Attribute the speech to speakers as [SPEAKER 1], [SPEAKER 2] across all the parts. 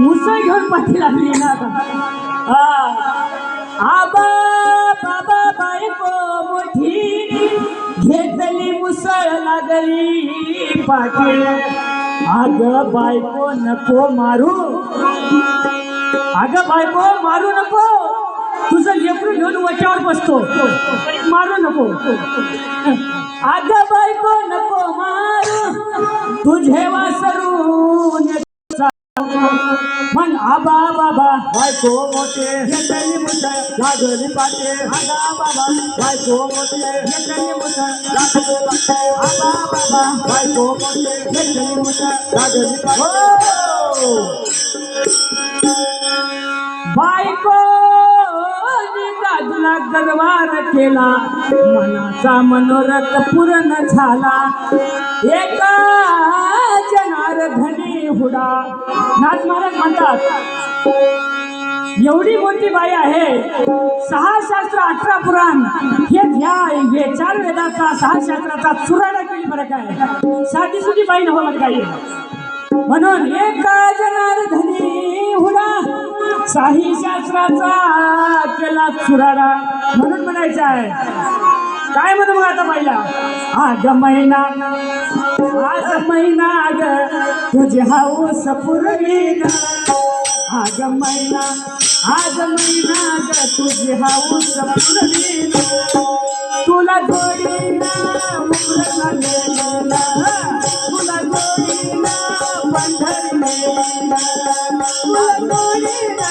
[SPEAKER 1] मुसळ
[SPEAKER 2] घेऊन पाठी लागली ना आबा बाबा बायको मोठी घेतली मुसळ लागली पाठी. अग बायको नको मारू. अगं बायको मारू नको. तुझं लेकरू घेऊन वट्यावर बसतो. मारू नको. अगं बायको नको मारू. तुझे वासरू म्हण आबा बाबा
[SPEAKER 1] बायको मोठे. हेकडी मुसळ गाजली पाटे. आगा बाबा बायको मोठे. हेकडी मुसळ गाजली पाटे. आगा बाबा बायको मोठे. हेकडी मुसळ गाजली पाटे.
[SPEAKER 2] बायको गाजला गरवार केला. मनाचा मनोरथ पूर्ण झाला. एका जनार्दनी हुडा. नाथ महाराज म्हणतात एवढी मोठी बाई आहे सहा शास्त्र अठरा पुराण हे घ्या हे चार वेदाचा सहा शास्त्राचा चुराडा केली फरक आहे साधी सुधी बाई नव्हतं काही. म्हणून एका जनार्दनी हुडा साही शास्त्राचा केला चुराडा. म्हणून म्हणायचं आहे काय म्हणू मग आता बाईला? आग महिना आग महिना आग तुझे हाऊस पुरवी आग महिना आग महिना आग तुझे हाऊस पुरवी तुला जोडीला उमरला गेलेला तुला जोडीला पंढरीला तुला जोडीला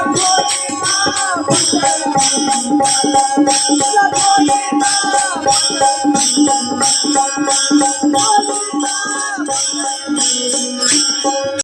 [SPEAKER 1] Thank you.